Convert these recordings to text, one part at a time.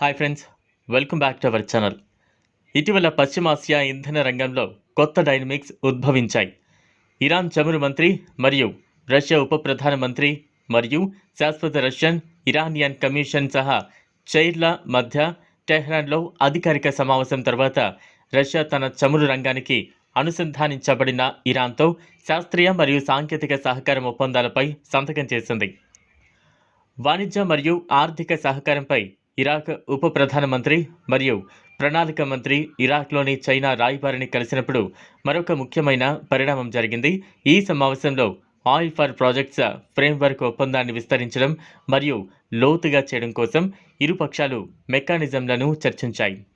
Hi friends welcome back to our channel ఇటీవల పశ్చిమాసియా ఇంధన రంగంలో కొత్త డైనమిక్స్ ఉద్భవించాయి. ఇరాన్ చమురు మంత్రి మరియు రష్యా ఉప ప్రధానమంత్రి మరియు శాశ్వత రష్యన్ ఇరానియన్ కమిషన్ సహా చైర్ల మధ్య టెహ్రాన్లో అధికారిక సమావేశం తర్వాత రష్యా తన చమురు రంగానికి అనుసంధానించబడిన ఇరాన్తో శాస్త్రీయ మరియు సాంకేతిక సహకారం ఒప్పందాలపై సంతకం చేసింది. వాణిజ్య మరియు ఆర్థిక సహకారంపై ఇరాక్ ఉప ప్రధానమంత్రి మరియు ప్రణాళిక మంత్రి ఇరాక్లోని చైనా రాయబారిని కలిసినప్పుడు మరొక ముఖ్యమైన పరిణామం జరిగింది. ఈ సమావేశంలో ఆయిల్ ఫర్ ప్రాజెక్ట్స్ ఫ్రేమ్వర్క్ ఒప్పందాన్ని విస్తరించడం మరియు లోతుగా చేయడం కోసం ఇరు పక్షాలు మెకానిజంలను చర్చించాయి.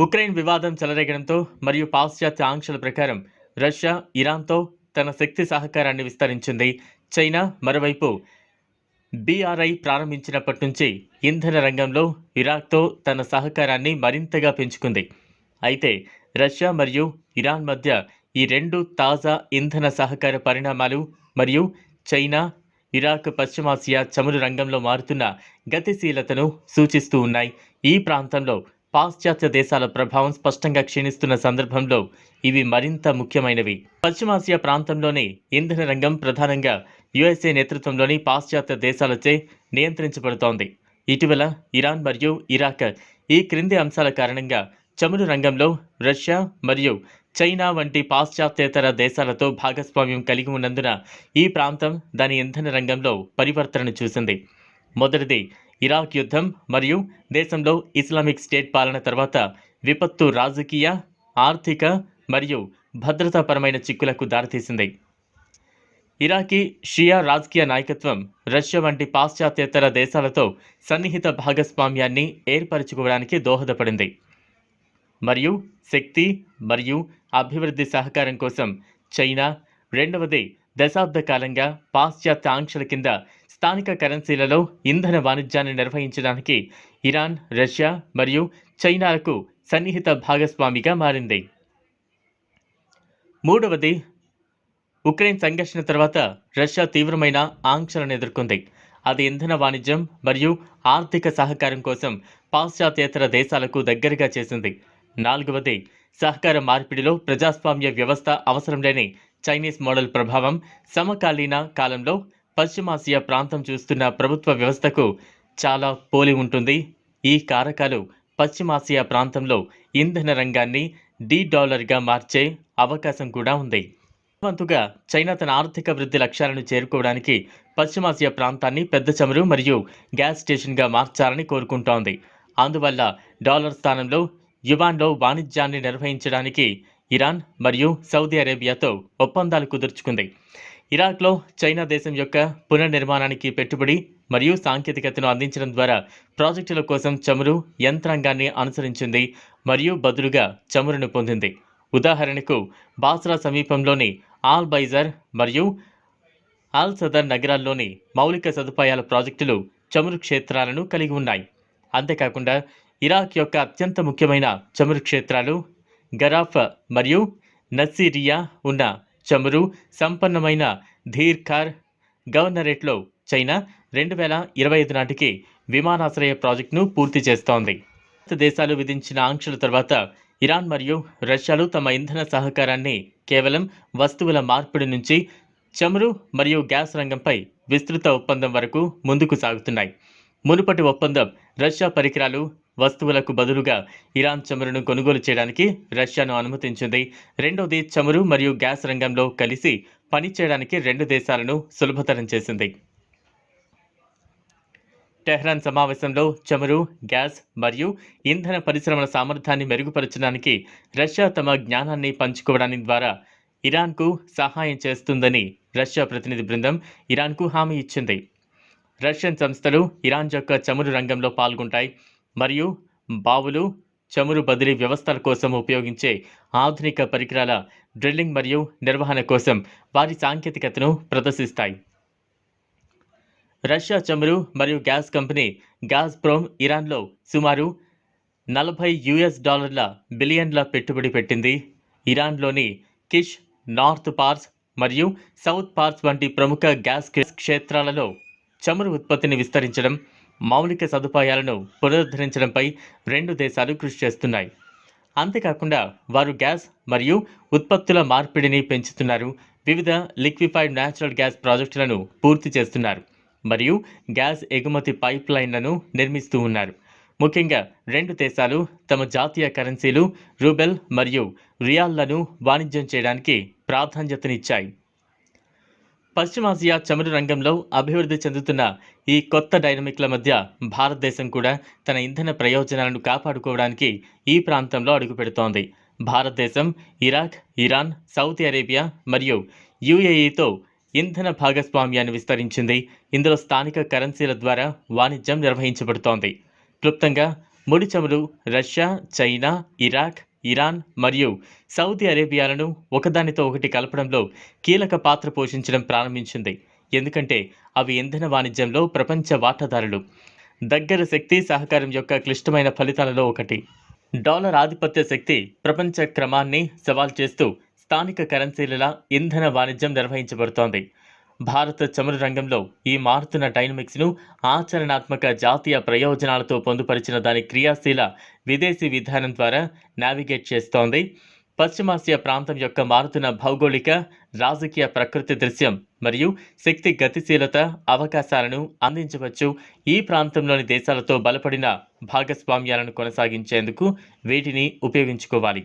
ఉక్రెయిన్ వివాదం చెలరేగడంతో మరియు పాశ్చాత్య ఆంక్షల ప్రకారం రష్యా ఇరాన్తో తన శక్తి సహకారాన్ని విస్తరించింది. చైనా మరోవైపు బీఆర్ఐ ప్రారంభించినప్పటి నుంచి ఇంధన రంగంలో ఇరాక్తో తన సహకారాన్ని మరింతగా పెంచుకుంది. అయితే రష్యా మరియు ఇరాన్ మధ్య ఈ రెండు తాజా ఇంధన సహకార పరిణామాలు మరియు చైనా ఇరాక్ పశ్చిమాసియా చమురు రంగంలో మారుతున్న గతిశీలతను సూచిస్తూ ఉన్నాయి. ఈ ప్రాంతంలో పాశ్చాత్య దేశాల ప్రభావం స్పష్టంగా క్షీణిస్తున్న సందర్భంలో ఇవి మరింత ముఖ్యమైనవి. పశ్చిమాసియా ప్రాంతంలోనే ఇంధన రంగం ప్రధానంగా యుఎస్ఏ నేతృత్వంలోని పాశ్చాత్య దేశాలచే నియంత్రించబడుతోంది. ఇటీవల ఇరాన్ మరియు ఇరాక్ ఈ క్రింది అంశాల కారణంగా చమురు రంగంలో రష్యా మరియు చైనా వంటి పాశ్చాత్యేతర దేశాలతో భాగస్వామ్యం కలిగి ఉన్నందున ఈ ప్రాంతం దాని ఇంధన రంగంలో పరివర్తనను చూసింది. మొదటిది ఇరాక్ యుద్ధం మరియు దేశంలో ఇస్లామిక్ స్టేట్ పాలన తర్వాత విపత్తు రాజకీయ ఆర్థిక మరియు భద్రతాపరమైన చిక్కులకు దారితీసింది. ఇరాకీ షియా రాజకీయ నాయకత్వం రష్యా వంటి పాశ్చాత్యేతర దేశాలతో సన్నిహిత భాగస్వామ్యాన్ని ఏర్పరచుకోవడానికి దోహదపడింది. మరియు శక్తి మరియు అభివృద్ధి సహకారం కోసం చైనా రెండవది దశాబ్ద కాలంగా పాశ్చాత్య ఆంక్షల కింద స్థానిక కరెన్సీలలో ఇంధన వాణిజ్యాన్ని నిర్వహించడానికి ఇరాన్ రష్యా మరియు చైనాలకు సన్నిహిత భాగస్వామిగా మారింది. మూడవది ఉక్రెయిన్ సంఘర్షణ తర్వాత రష్యా తీవ్రమైన ఆంక్షలను ఎదుర్కొంది. అది ఇంధన వాణిజ్యం మరియు ఆర్థిక సహకారం కోసం పాశ్చాత్యేతర దేశాలకు దగ్గరగా చేసింది. నాలుగవది సహకార మార్పిడిలో ప్రజాస్వామ్య వ్యవస్థ అవసరం లేని చైనీస్ మోడల్ ప్రభావం సమకాలీన కాలంలో పశ్చిమాసియా ప్రాంతం చూస్తున్న ప్రభుత్వ వ్యవస్థకు చాలా పోలి ఉంటుంది. ఈ కారకాలు పశ్చిమాసియా ప్రాంతంలో ఇంధన రంగాన్ని డీ డాలర్గా మార్చే అవకాశం కూడా ఉంది. వంతుగా చైనా తన ఆర్థిక వృద్ధి లక్ష్యాలను చేరుకోవడానికి పశ్చిమాసియా ప్రాంతాన్ని పెద్ద చమురు మరియు గ్యాస్ స్టేషన్గా మార్చాలని కోరుకుంటోంది. అందువల్ల డాలర్ స్థానంలో యువాన్లో వాణిజ్యాన్ని నిర్వహించడానికి ఇరాన్ మరియు సౌదీ అరేబియాతో ఒప్పందాలు కుదుర్చుకుంది. ఇరాక్లో చైనా దేశం యొక్క పునర్నిర్మాణానికి పెట్టుబడి మరియు సాంకేతికతను అందించడం ద్వారా ప్రాజెక్టుల కోసం చమురు యంత్రాంగాన్ని అనుసరించింది మరియు బదులుగా చమురును పొందింది. ఉదాహరణకు బాస్రా సమీపంలోని ఆల్ బైజర్ మరియు ఆల్ సదర్ నగరాల్లోని మౌలిక సదుపాయాల ప్రాజెక్టులు చమురు క్షేత్రాలను కలిగి ఉన్నాయి. అంతేకాకుండా ఇరాక్ యొక్క అత్యంత ముఖ్యమైన చమురు క్షేత్రాలు గరాఫ్ మరియు నసీరియా ఉన్న చమురు సంపన్నమైన ధీర్ఖార్ గవర్నరేట్లో చైనా రెండు వేల ఇరవై ఐదు నాటికి విమానాశ్రయ ప్రాజెక్టును పూర్తి చేస్తోంది. దేశాలు విధించిన ఆంక్షల తర్వాత ఇరాన్ మరియు రష్యాలు తమ ఇంధన సహకారాన్ని కేవలం వస్తువుల మార్పిడి నుంచి చమురు మరియు గ్యాస్ రంగంపై విస్తృత ఒప్పందం వరకు ముందుకు సాగుతున్నాయి. మునుపటి ఒప్పందం రష్యా పరికరాలు వస్తువులకు బదులుగా ఇరాన్ చమురును కొనుగోలు చేయడానికి రష్యాను అనుమతించింది. రెండోది చమురు మరియు గ్యాస్ రంగంలో కలిసి పనిచేయడానికి రెండు దేశాలను సులభతరం చేసింది. టెహ్రాన్ సమావేశంలో చమురు గ్యాస్ మరియు ఇంధన పరిశ్రమల సామర్థ్యాన్ని మెరుగుపరచడానికి రష్యా తమ జ్ఞానాన్ని పంచుకోవడానికి ద్వారా ఇరాన్కు సహాయం చేస్తుందని రష్యా ప్రతినిధి బృందం ఇరాన్కు హామీ ఇచ్చింది. రష్యన్ సంస్థలు ఇరాన్ యొక్క చమురు రంగంలో పాల్గొంటాయి మరియు బావులు చమురు బదిలీ వ్యవస్థల కోసం ఉపయోగించే ఆధునిక పరికరాల డ్రిల్లింగ్ మరియు నిర్వహణ కోసం వారి సాంకేతికతను ప్రదర్శిస్తాయి. రష్యా చమురు మరియు గ్యాస్ కంపెనీ గ్యాస్ప్రోమ్ ఇరాన్లో సుమారు నలభై యుఎస్ డాలర్ల బిలియన్ల పెట్టుబడి పెట్టింది. ఇరాన్లోని కిష్ నార్త్ పార్స్ మరియు సౌత్ పార్స్ వంటి ప్రముఖ గ్యాస్ క్షేత్రాలలో చమురు ఉత్పత్తిని విస్తరించడం మౌలిక సదుపాయాలను పునరుద్ధరించడంపై రెండు దేశాలు కృషి చేస్తున్నాయి. అంతేకాకుండా వారు గ్యాస్ మరియు ఉత్పత్తుల మార్పిడిని పెంచుతున్నారు. వివిధ లిక్విఫైడ్ న్యాచురల్ గ్యాస్ ప్రాజెక్టులను పూర్తి చేస్తున్నారు. మరియు గ్యాస్ ఎగుమతి పైప్ లైన్లను నిర్మిస్తూ ఉన్నారు. ముఖ్యంగా రెండు దేశాలు తమ జాతీయ కరెన్సీలు రూబెల్ మరియు రియాల్లను వాణిజ్యం చేయడానికి ప్రాధాన్యతనిచ్చాయి. పశ్చిమాసియా చమురు రంగంలో అభివృద్ధి చెందుతున్న ఈ కొత్త డైనమిక్ల మధ్య భారతదేశం కూడా తన ఇంధన ప్రయోజనాలను కాపాడుకోవడానికి ఈ ప్రాంతంలో అడుగుపెడుతోంది. భారతదేశం ఇరాక్ ఇరాన్ సౌదీ అరేబియా మరియు యుఏఈతో ఇంధన భాగస్వామ్యాన్ని విస్తరించింది. ఇందులో స్థానిక కరెన్సీల ద్వారా వాణిజ్యం నిర్వహించబడుతోంది. క్లుప్తంగా ముడి చమురు రష్యా చైనా ఇరాక్ ఇరాన్ మరియు సౌదీ అరేబియాలను ఒకదానితో ఒకటి కలపడంలో కీలక పాత్ర పోషించడం ప్రారంభించింది. ఎందుకంటే అవి ఇంధన వాణిజ్యంలో ప్రపంచ వాటాదారులు. దగ్గర శక్తి సహకారం యొక్క క్లిష్టమైన ఫలితాలలో ఒకటి. డాలర్ ఆధిపత్య శక్తి ప్రపంచ క్రమాన్ని సవాల్ చేస్తూ స్థానిక కరెన్సీల ఇంధన వాణిజ్యం నిర్వహించబడుతోంది. భారత చమురు రంగంలో ఈ మారుతున్న డైనమిక్స్ను ఆచరణాత్మక జాతీయ ప్రయోజనాలతో పొందుపరిచిన దాని క్రియాశీల విదేశీ విధానం ద్వారా నావిగేట్ చేస్తోంది. పశ్చిమాసియా ప్రాంతం యొక్క మారుతున్న భౌగోళిక రాజకీయ ప్రకృతి దృశ్యం మరియు శక్తి గతిశీలత అవకాశాలను అందించవచ్చు. ఈ ప్రాంతంలోని దేశాలతో బలపడిన భాగస్వామ్యాలను కొనసాగించేందుకు వీటిని ఉపయోగించుకోవాలి.